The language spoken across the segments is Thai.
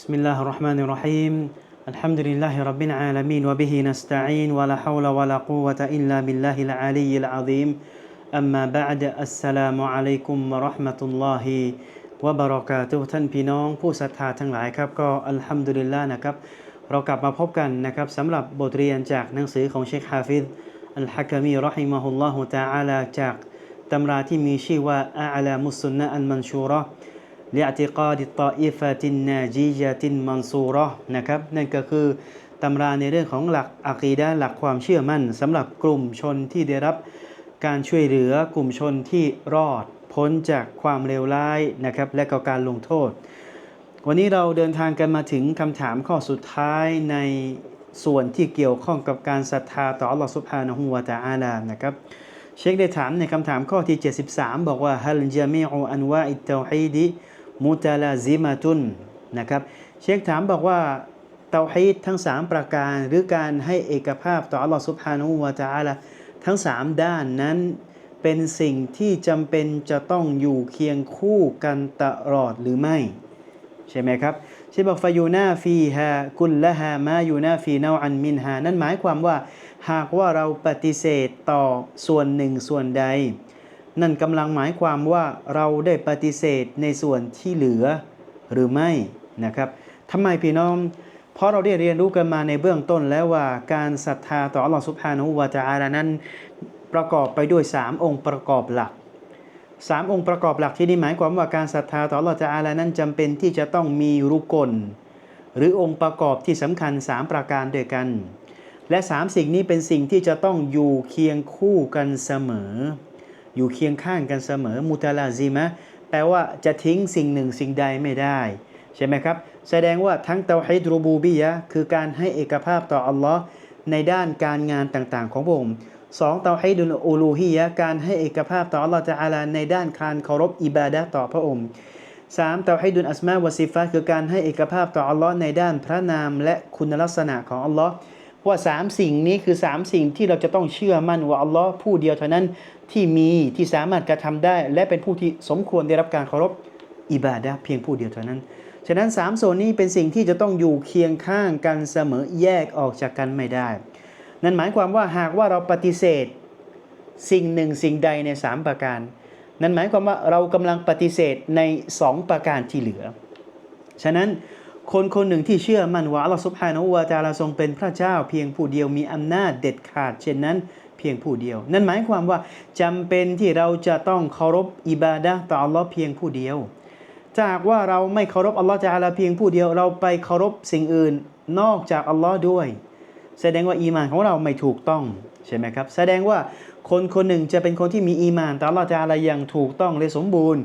بسم الله الرحمن الرحيم الحمد لله رب العالمين وبه نستعين ولا حول ولا قوة إلا بالله العلي العظيم أما بعد السلام عليكم ورحمة الله وبركاته ท่านพี่น้องผู้ศรัทธาทั้งหลายครับก็อัลฮัมดุลิลลาห์นะครับ เรากลับมาพบกันนะครับสำหรับบทเรียนจากหนังสือของเชคฮาฟิดอัลฮักมีรอฮิมะฮุลลอฮุตะอาลาจากตำราที่มีชื่อว่าอาลามุสซุนนะอัลมันชู เลียติกาดิตออิฟตินนาจียตินมันซูรอนะครับนั่นก็คือตำราในเรื่องของหลักอะกีดะหลักความเชื่อมั่นสำหรับกลุ่มชนที่ได้รับการช่วยเหลือกลุ่มชนที่รอด พ้นจากความเลวร้ายนะครับและก็การลงโทษ วันนี้เราเดินทางกันมาถึงคำถามข้อสุดท้ายในส่วนที่เกี่ยวข้องกับการศรัทธาต่ออัลลอฮฺสุบฮานะฮูวาตาอาลานะครับเชคได้ถามในคำถามข้อที่ 73 บอกว่าฮัลจามีอูอันวาอิตเตฮีดี มุตาลาซิมาตุนนะครับเชคถามบอกว่าเตาฮีดทั้ง 3 ประการ หรือการให้เอกภาพต่ออัลลอฮฺซุบฮานะฮูวะตาลาทั้ง 3 ด้านนั้นเป็นสิ่งที่จำเป็นจะต้องอยู่เคียงคู่กันตลอดหรือไม่ ใช่ไหมครับเช่นบอกฟายูนาฟีฮากุลละฮามายูนาฟีนาอันมินฮานั่นหมายความว่า หากว่าเราปฏิเสธต่อส่วนหนึ่งส่วนใด นั่นกำลังหมายความว่าเราได้ปฏิเสธในส่วนที่เหลือหรือไม่นะครับทำไมพี่น้อง เพราะเราได้เรียนรู้กันมาในเบื้องต้นแล้วว่าการศรัทธาต่ออัลลอฮฺซุบฮานะฮูวะตะอาลานั้นประกอบไปด้วย 3 องค์ประกอบหลักสามองค์ประกอบหลักที่นี่หมายความว่าการศรัทธาต่ออัลลอฮฺจะอาลานั้นจำเป็นที่จะต้องมีรุกล หรือองค์ประกอบที่สำคัญ 3 ประการด้วยกัน และ 3 สิ่งนี้เป็นสิ่งที่จะต้องอยู่เคียงคู่กันเสมอ อยู่เคียงข้างกันเสมอมุตาลาซิมะแปลว่าจะทิ้งสิ่งหนึ่งสิ่งใดไม่ได้ ใช่ไหมครับ แสดงว่าทั้งเตาฮิดรูบูบียะคือการให้เอกภาพต่ออัลลอฮ์ในด้านการงานต่างๆ ของพระองค์สองเตาฮิดุลอูลูฮียะการให้เอกภาพต่ออัลลอฮฺจะอาลาในด้านการเคารพอิบาดะต่อพระองค์สามเตาฮิดุลอัสมาวะซิฟะคือการให้เอกภาพต่ออัลลอฮ์ในด้านพระนามและคุณลักษณะของอัลลอฮ์ ว่าสามสิ่งนี้คือสามสิ่งที่เราจะต้องเชื่อมั่นว่าอัลลอฮ์ผู้เดียวเท่านั้นที่มีที่สามารถกระทำได้ และเป็นผู้ที่สมควรได้รับการเคารพอิบาดะเพียงผู้เดียวเท่านั้น ฉะนั้นสามโซนนี้เป็นสิ่งที่จะต้องอยู่เคียงข้างกันเสมอแยกออกจากกันไม่ได้ นั่นหมายความว่าหากว่าเราปฏิเสธ สิ่งหนึ่งสิ่งใดใน3ประการ นั่นหมายความว่าเรากำลังปฏิเสธใน2ประการที่เหลือ ฉะนั้น คนคนหนึ่งที่เชื่อมั่นว่าอัลลอฮฺซุบฮานะวะตาลาทรงเป็นพระเจ้า เพียงผู้เดียวมีอำนาจเด็ดขาด เช่นนั้น เพียงผู้เดียว นั่นหมายความว่าจำเป็นที่เราจะต้องเคารพอิบาดะต่ออัลลอฮ์เพียงผู้เดียว จากว่าเราไม่เคารพอัลลอฮ์จาลาเพียงผู้เดียว เราไปเคารพสิ่งอื่นนอกจากอัลลอฮ์ด้วย แสดงว่าอีมานของเราไม่ถูกต้องใช่ไหมครับแสดงว่าคนคนหนึ่งจะเป็นคนที่มีอีมานต่ออัลลอฮ์จะอะอย่างถูกต้องและสมบูรณ์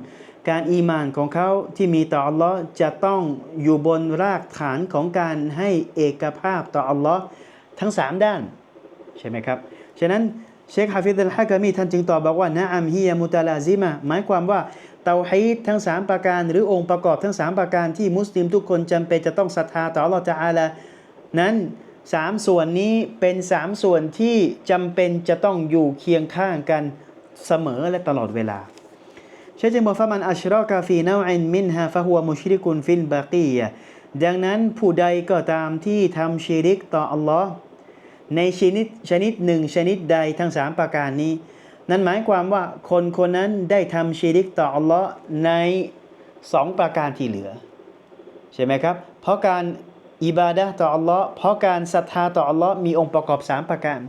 การอีมานของเขาที่มีต่ออัลลอฮ์จะต้องอยู่บนรากฐานของการให้เอกภาพต่ออัลลอฮ์ทั้ง 3 ด้าน ใช่ไหมครับ ฉะนั้นเชคฮาฟิดอัลฮะกามีท่านจึงตอบบอกว่านะอัมฮียมุตาลาซิมะหมายความว่าเตาฮีดทั้ง 3 ประการ หรือองค์ประกอบทั้ง 3 ประการที่มุสลิมทุกคนจำเป็นจะต้องศรัทธาต่ออัลลอฮ์จะอาลานั้นสามส่วนนี้เป็นสามส่วนที่จำเป็นจะต้องอยู่เคียงข้างกันเสมอและตลอดเวลา เช่นจึงบอกฟามันอัชรอกาฟีนาอินมินฮาฟะฮัวมุชริกุนฟิลบากียะดังนั้นผู้ใดก็ตามที่ทำชีริกต่ออัลลอฮ์ในชนิดชนิดหนึ่งชนิดใดทั้งสามประการนี้ นั่นหมายความว่าคนคนนั้นได้ทำชีริกต่ออัลลอฮ์ในสองประการที่เหลือ ใช่ไหมครับ เพราะการอิบาดะต่ออัลลอฮ์เพราะการศรัทธาต่ออัลลอฮ์มีองค์ประกอบ 3 ประการ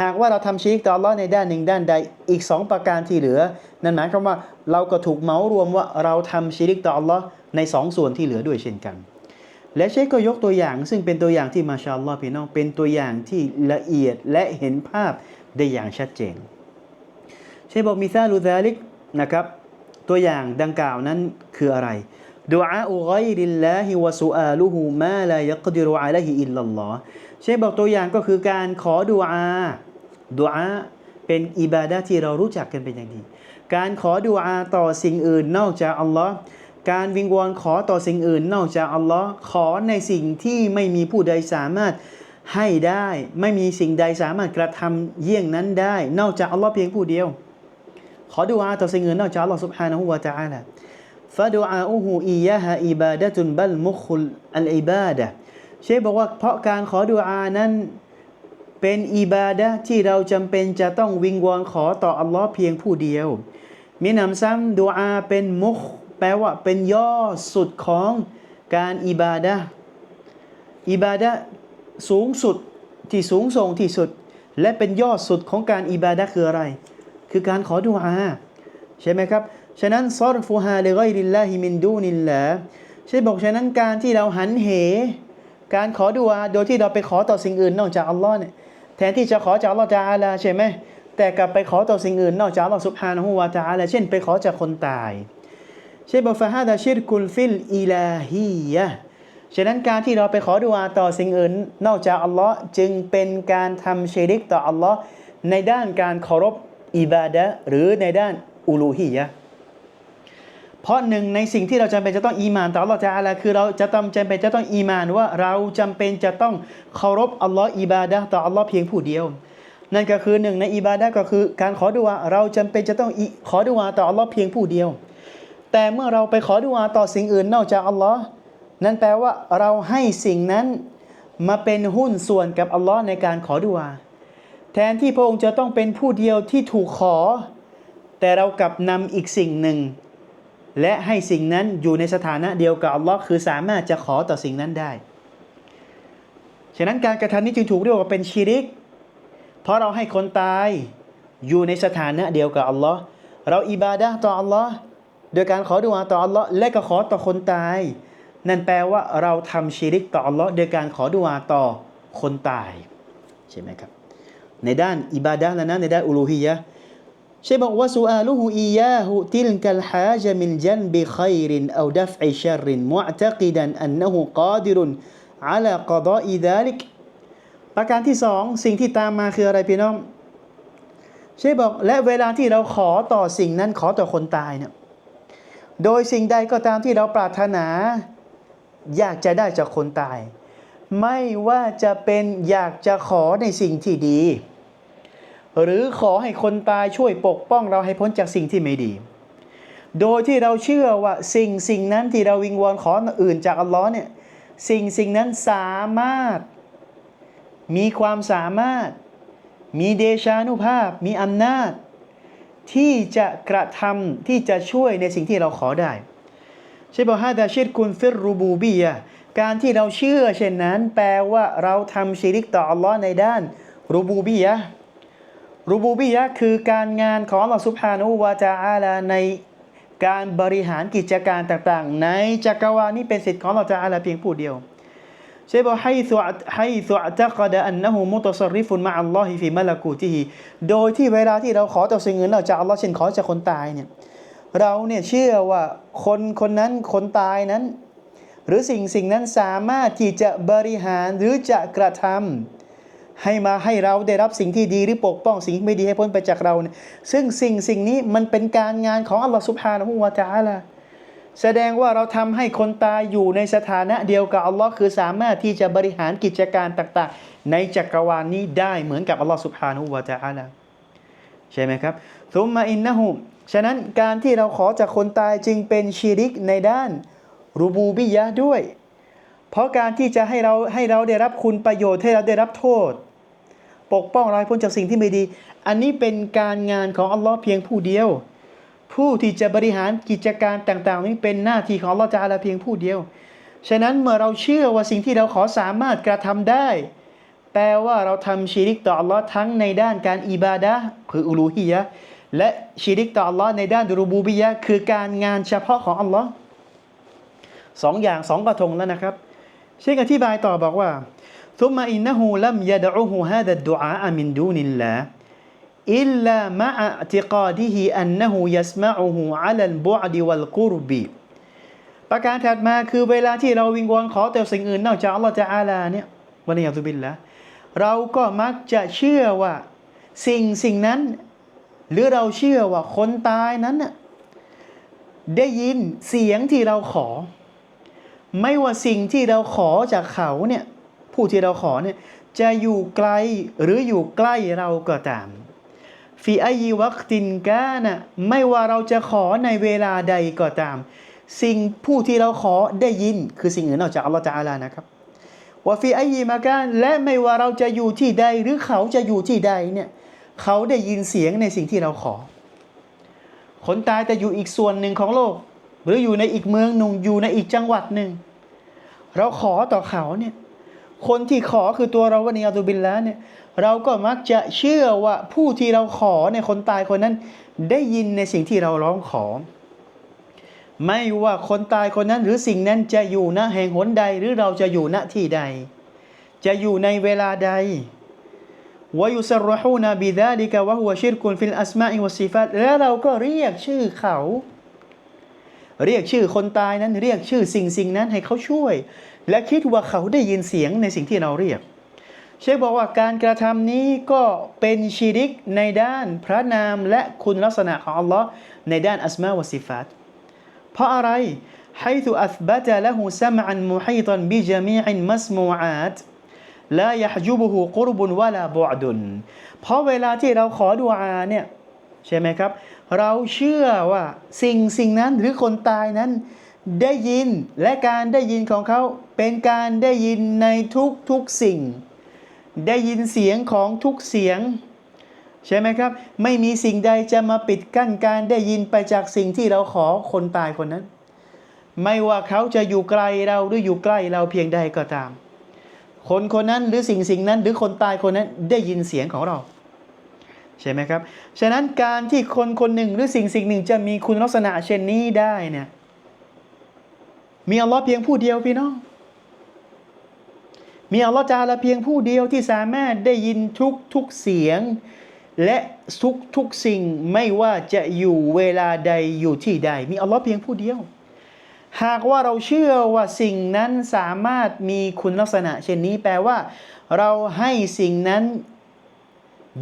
หากว่าเราทำชีริกต่ออัลลอฮ์ในด้านหนึ่งด้านใดอีก 2 ประการที่เหลือ นั่นหมายความว่าเราก็ถูกเมารวมว่าเราทำชีริกต่ออัลลอฮ์ใน 2 ส่วนที่เหลือด้วยเช่นกัน และเชคก็ยกตัวอย่าง ซึ่งเป็นตัวอย่างที่มาชาอัลลอฮ์พี่น้องเป็นตัวอย่างที่ละเอียดและเห็นภาพได้อย่างชัดเจน เชคบอกมิซาลูซาลิกนะครับตัวอย่างดังกล่าวนั้นคืออะไรดุอาอุไกริลลาฮิวะสุอาลุฮูมาลายักดิรุอะลัยฮิอิลลัลลอฮ์ เชคบอกตัวอย่างก็คือการขอดุอาดุอาเป็นอิบาดะที่เรารู้จักกันเป็นอย่างดี การขอดุอาต่อสิ่งอื่นนอกจากอัลลอฮ์การวิงวอนขอต่อสิ่งอื่น นอกจากอัลลอฮ์ขอในสิ่งที่ไม่มีผู้ใดสามารถให้ได้ ไม่มีสิ่งใดสามารถกระทำเยี่ยงนั้นได้ นอกจากอัลลอฮ์เพียงผู้เดียว ขอดุอาต่อสิ่งอื่นนอกจากอัลลอฮ์ سبحانه และ تعالى ฟะดูอาอูฮูอียะฮะอิบาดะตุนบัลมุคุลอัลอิบาดะ เชคบอกว่าเพราะการขอดุอานั้นเป็นอิบาดะที่เราจำเป็นจะต้องวิงวอนขอต่ออัลลอฮ์เพียงผู้เดียว มีหนำซ้ำดุอาเป็นมุขแปลว่าเป็นยอดสุดของการอิบาดะอิบาดะสูงสุดที่สูงส่งที่สุด และเป็นยอดสุดของการอิบาดะคืออะไร คือการขอดุอาใช่ไหมครับ ฉะนั้นซอรฟูฮาเลกอยริลลาฮิมินดูนิลลาใช่บอกฉะนั้นการที่เราหันเห การขอดุอาโดยที่เราไปขอต่อสิ่งอื่นนอกจากอัลลอฮ์เนี่ยแทนที่จะขอจากอัลลอฮ์ตะอาลาใช่ไหมแต่กลับไปขอต่อสิ่งอื่นนอกจากอัลลอฮ์สุบฮานะฮูวาตะอาลาเช่นไปขอจากคนตายใช่บอกฟะฮาดะชิรกุลฟิลอิลาฮียะฉะนั้นการที่เราไปขอดุอาต่อสิ่งอื่น นอกจากอัลลอฮ์จึงเป็นการทำชิริกต่ออัลลอฮ์ในด้านการเคารพอิบาดะหรือในด้านอูลูฮียะ เพราะหนึ่งในสิ่งที่เราจำเป็นจะต้องอีมานต่ออัลลอฮฺจะอาลาคือเราจะต้องจำเป็นจะต้องอีมานว่าเราจำเป็นจะต้องเคารพอัลลอฮ์อิบาดะต่ออัลลอฮ์เพียงผู้เดียว นั่นก็คือหนึ่งในอิบาดะก็คือการขอดุอาเราจำเป็นจะต้องอิขอดุอาต่ออัลลอฮ์เพียงผู้เดียว แต่เมื่อเราไปขอดุอาต่อสิ่งอื่นนอกจากอัลลอฮ์นั่นแปลว่าเราให้สิ่งนั้นมาเป็นหุ้นส่วนกับอัลลอฮ์ในการขอดุอาแทนที่พระองค์จะต้องเป็นผู้เดียวที่ถูกขอ แต่เรากลับนำอีกสิ่งหนึ่ง และให้สิ่งนั้นอยู่ในสถานะเดียวกับอัลลอฮ์คือสามารถจะขอต่อสิ่งนั้นได้ ฉะนั้นการกระทำนี้จึงถูกเรียกว่าเป็นชิริก เพราะเราให้คนตายอยู่ในสถานะเดียวกับอัลลอฮ์เราอิบาดะต่ออัลลอฮ์โดยการขอดุอาต่ออัลลอฮ์และก็ขอต่อคนตาย นั่นแปลว่าเราทำชิริกต่ออัลลอฮ์โดยการขอดุอาต่อคนตาย ใช่ไหมครับ ในด้านอิบาดะแล้วนะในด้านอูลูฮียะ ห์ใช่บอกว่าสุอาลุฮูอียาหุติลกัลฮาจมิลจันบิขัยรินเอาดัฟอชัรินมุอตะกิดันอันนหูกาดิรุนอาลากอดออิดาลิกประการที่สองสิ่งที่ตามมาคืออะไรพี่น้องใช่บอกและเวลาที่เราขอต่อสิ่งนั้นขอต่อคนตายเนี่ยโดยสิ่งใดก็ตามที่เราปรารถนา อยากจะได้จากคนตาย ไม่ว่าจะเป็นอยากจะขอในสิ่งที่ดี หรือขอให้คนตายช่วยปกป้องเราให้พ้นจากสิ่งที่ไม่ดี โดยที่เราเชื่อว่าสิ่งสิ่งนั้นที่เราวิงวอนขออื่นจากอัลลอฮ์เนี่ยสิ่งสิ่งนั้นสามารถ มีความสามารถ มีเดชานุภาพ มีอำนาจ ที่จะกระทำที่จะช่วยในสิ่งที่เราขอได้ใช่ป่ะฮะดาชิดคุณฟิรูบูบียะการที่เราเชื่อเช่นนั้น แปลว่าเราทำชิริกต่ออัลลอฮ์ในด้านรูบูบียะ รูบูบียะคือการงานของอัลลอฮฺซุบฮานะฮูวาตาอาลาในการบริหารกิจการต่างๆ ในจักรวาลนี้เป็นสิทธิ์ของอัลลอฮฺตะอาลาเพียงผู้เดียวใช่บอกให้สุให้สุอัตกดะอันนะฮูมุตสริฟุนมาอัลลอฮิฟิมะละกูติฮิโดยที่เวลาที่เราขอต่อสิ่งอื่นนอกจากอัลลอฮ์เช่นขอจากคนตายเนี่ยเราเนี่ยเชื่อว่าคนคนนั้นคนตายนั้น หรือสิ่งสิ่งนั้นสามารถที่จะบริหารหรือจะกระทำ ให้มาให้เราได้รับสิ่งที่ดีหรือปกป้องสิ่งไม่ดีให้พ้นไปจากเราเนี่ยซึ่งสิ่งสิ่งนี้มันเป็นการงานของอัลลอฮฺสุบฮานะฮูวาตาลาแสดงว่าเราทำให้คนตายอยู่ในสถานะเดียวกับอัลลอฮ์คือสามารถที่จะบริหารกิจการต่างๆ ในจักรวาลนี้ได้เหมือนกับอัลลอฮฺสุบฮานะฮูวาตาลาใช่ไหมครับทุมมาอินนะฮูฉะนั้นการที่เราขอจากคนตายจึงเป็นชีริกในด้านรูบูบิยะด้วย เพราะการที่จะให้เราให้เราได้รับคุณประโยชน์ให้เราได้รับโทษ ปกป้องเราพ้นจากสิ่งที่ไม่ดี อันนี้เป็นการงานของอัลลอฮ์เพียงผู้เดียว ผู้ที่จะบริหารกิจการต่างๆ นี้เป็นหน้าที่ของอัลลอฮ์จาลาเพียงผู้เดียว ฉะนั้นเมื่อเราเชื่อว่าสิ่งที่เราขอสามารถกระทำได้ แปลว่าเราทำชีริกต่ออัลลอฮ์ทั้งในด้านการอิบาดะคืออุลูฮียะและชีริกต่ออัลลอฮ์ในด้านรูบูบิยะคือการงานเฉพาะของอัลลอฮ์สองอย่างสองกระทงแล้วนะครับ เชคอธิบายต่อบอกว่าซุมมาอินนะฮูลัมยะดะอูฮูฮาดัดดุอามินดูนิลลาอิลลามะอัติกาดิฮิอันนะฮูยัสมะอูฮูอัลัลบุอดิวัลกุรบีประการถัดมาคือเวลาที่เราวิงวอนขอแต่สิ่งอื่นนอกจากอัลลอฮฺจะอาลาเนี่ยวันนี้อัลบิลละเราก็มักจะเชื่อว่าสิ่งสิ่งนั้น หรือเราเชื่อว่าคนตายนั้นได้ยินเสียงที่เราขอ ไม่ว่าสิ่งที่เราขอจากเขาเนี่ยผู้ที่เราขอเนี่ยจะอยู่ไกลหรืออยู่ใกล้เราก็ตามฟีอายีวักตินกานะไม่ว่าเราจะขอในเวลาใดก็ตาม สิ่งผู้ที่เราขอได้ยิน คือสิ่งอื่นนอกจากอัลลอฮฺตะอาลานะครับว่าฟีไอยีมาการและไม่ว่าเราจะอยู่ที่ใด หรือเขาจะอยู่ที่ใดเนี่ยเขาได้ยินเสียงในสิ่งที่เราขอ คนตายแต่อยู่อีกส่วนหนึ่งของโลก หรืออยู่ในอีกเมืองหนึ่งอยู่ในอีกจังหวัดหนึ่ง เราขอต่อเขาเนี่ยคนที่ขอคือตัวเราวันนี้อัตุบินแลละเนี่ยเราก็มักจะเชื่อว่าผู้ที่เราขอในคนตายคนนั้น ได้ยินในสิ่งที่เราร้องขอ ไม่ว่าคนตายคนนั้นหรือสิ่งนั้นจะอยู่ณแห่งหนใดหรือเราจะอยู่ณที่ใด จะอยู่ในเวลาใดวายุสรหูนาบิดาลิกะวะฮุวชิรกุนฟิลอัสมาอิวซิฟัตแล้วเราก็เรียกชื่อเขา เรียกชื่อคนตายนั้น เรียกชื่อสิ่งสิ่งนั้นให้เขาช่วย และคิดว่าเขาได้ยินเสียงในสิ่งที่เราเรียก เชคบอกว่าการกระทำนี้ก็เป็นชีริกในด้านพระนามและคุณลักษณะของอัลลอฮ์ในด้านอัสมาวะซิฟัต เพราะอะไร حيث أثبت له سمعا محيطا بجميع المسموعات لا يحجبه قرب ولا بعد เพราะเวลาที่เราขอดุอาเนี่ย ใช่ไหมครับ เราเชื่อว่าสิ่งสิ่งนั้นหรือคนตายนั้นได้ยินและการได้ยินของเขาเป็นการได้ยินในทุกทุกสิ่ง ได้ยินเสียงของทุกเสียง ใช่ไหมครับ ไม่มีสิ่งใดจะมาปิดกั้นการได้ยินไปจากสิ่งที่เราขอคนตายคนนั้น ไม่ว่าเขาจะอยู่ไกลเราหรืออยู่ใกล้เราเพียงใดก็ตาม คนคนนั้นหรือสิ่งสิ่งนั้นหรือคนตายคนนั้นได้ยินเสียงของเรา ใช่ไหมครับ ฉะนั้นการที่คนคนหนึ่งหรือสิ่งสิ่งหนึ่งจะมีคุณลักษณะเช่นนี้ได้เนี่ยมีอัลลอฮ์เพียงผู้เดียวพี่น้อง มีอัลลอฮ์จาละเพียงผู้เดียวที่สามารถได้ยินทุกทุกเสียง และทุกทุกสิ่งไม่ว่าจะอยู่เวลาใดอยู่ที่ใด มีอัลลอฮ์เพียงผู้เดียว หากว่าเราเชื่อว่าสิ่งนั้นสามารถมีคุณลักษณะ เช่นนี้แปลว่า เราให้สิ่งนั้น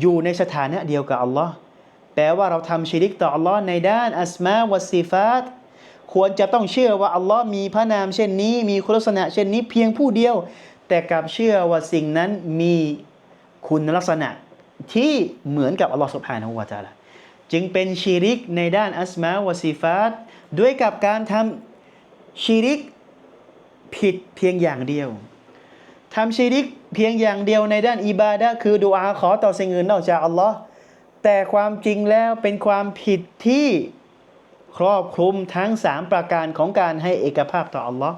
อยู่ในสถานะเดียวกับอัลลอฮ์แปลว่าเราทำชิริกต่ออัลลอฮ์ในด้านอัสมาวะซิฟาตควรจะต้องเชื่อว่าอัลลอฮ์มีพระนามเช่นนี้ มีคุณลักษณะเช่นนี้เพียงผู้เดียว แต่กลับเชื่อว่าสิ่งนั้นมีคุณลักษณะที่เหมือนกับอัลลอฮ์สุบฮานะฮูวะตาลาจึงเป็นชีริกในด้านอัสมาวะซิฟาตด้วยกับการทำชีริกผิดเพียงอย่างเดียวทำชีริก เพียงอย่างเดียวในด้านอิบาดะคือดุอาขอต่อสิ่งอื่นนอกจากอัลลอฮ์แต่ความจริงแล้วเป็นความผิดที่ครอบคลุมทั้ง 3 ประการของการให้เอกภาพต่ออัลลอฮ์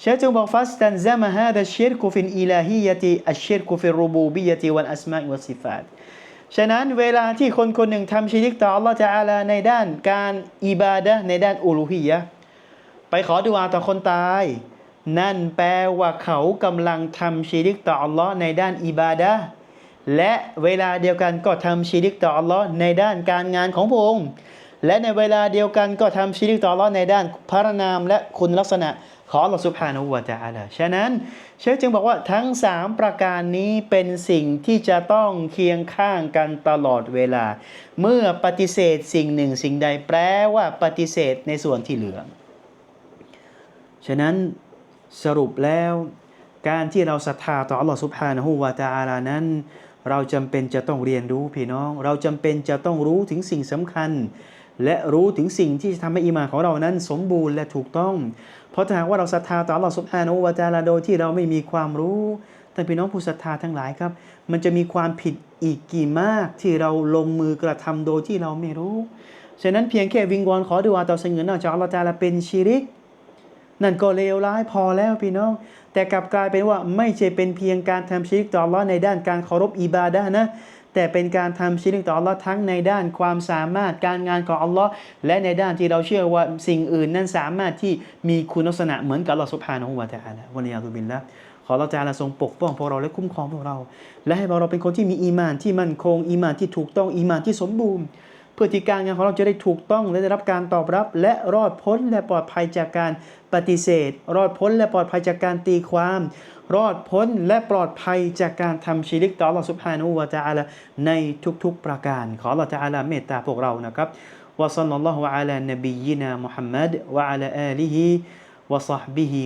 เชคจึงบอกฟัสตันซะมะฮาดะชิรกุฟินอิลาฮิยติอัชเชรกุฟิรูบูบิยติวัลอัสมาอิวัสซิฟาตฉะนั้นเวลาที่คนคนหนึ่งทำชิริกต่ออัลลอฮ์จะอาลาในด้านการอิบาดะในด้านอูลูฮียะไปขอดุอาต่อคนตาย นั่นแปลว่าเขากำลังทำชิริกต่ออัลลอฮ์ในด้านอิบาดะและเวลาเดียวกันก็ทำชิริกต่ออัลลอฮ์ในด้านการงานของพระองค์และในเวลาเดียวกันก็ทำชิริกต่ออัลลอฮ์ในด้านพระนามและคุณลักษณะของอัลลอฮ์สุบฮานาหูวะตะอาลาฉะนั้นเชคจึงบอกว่าทั้ง 3 ประการนี้เป็นสิ่งที่จะต้องเคียงข้างกันตลอดเวลา เมื่อปฏิเสธสิ่งหนึ่งสิ่งใดแปลว่าปฏิเสธในส่วนที่เหลือ ฉะนั้น สรุปแล้ว การที่เราศรัทธาต่ออัลลอฮ์สุบฮานะฮูวาตาอาลานั้น เราจำเป็นจะต้องเรียนรู้พี่น้อง เราจำเป็นจะต้องรู้ถึงสิ่งสำคัญ และรู้ถึงสิ่งที่จะทำให้อีหมาของเรานั้นสมบูรณ์และถูกต้อง เพราะถ้าหากว่าเราศรัทธาต่ออัลลอฮ์สุบฮานะฮูวาตาอาลาโดยที่เราไม่มีความรู้ท่านพี่น้องผู้ศรัทธาทั้งหลายครับ มันจะมีความผิดอีกกี่มากที่เราลงมือกระทำโดยที่เราไม่รู้ ฉะนั้นเพียงแค่วิงวอนขอดุอาต่อสิ่งอื่นนอกจากอัลลอฮ์ตาลาเป็นชิริก นั่นก็เลวร้ายพอแล้วพี่น้อง แต่กลับกลายเป็นว่าไม่ใช่เป็นเพียงการทำชิริกต่ออัลลอฮ์ในด้านการเคารพอิบาดะนะแต่เป็นการทำชิริกต่ออัลลอฮ์ทั้งในด้านความสามารถการงานของอัลลอฮ์และในด้านที่เราเชื่อว่าสิ่งอื่นนั้นสามารถที่มีคุณลักษณะเหมือนกับอัลลอฮ์สุบฮานะฮูวะตะอาลาวันนี้อัลลอฮบิลละขอเราจาลาทรงปกป้องพวกเราและคุ้มครองพวกเรา และให้พวกเราเป็นคนที่มีอีมานที่มั่นคงอีมานที่ถูกต้องอีมานที่สมบูรณ์ เพื่อที่การงานของเราจะได้ถูกต้องและได้รับการตอบรับ และรอดพ้นและปลอดภัยจากการปฏิเสธ รอดพ้นและปลอดภัยจากการตีความ รอดพ้นและปลอดภัยจากการทำชีริกต่อ Allah سبحانه และ تعالى ในทุกๆประการ ขอ Allah تعالى เมตตาพวกเรานะครับวะซัลลัลลอฮุอะลานบียินามุฮัมมัดวะอะลาอาลิฮิวะศอฮบิฮิ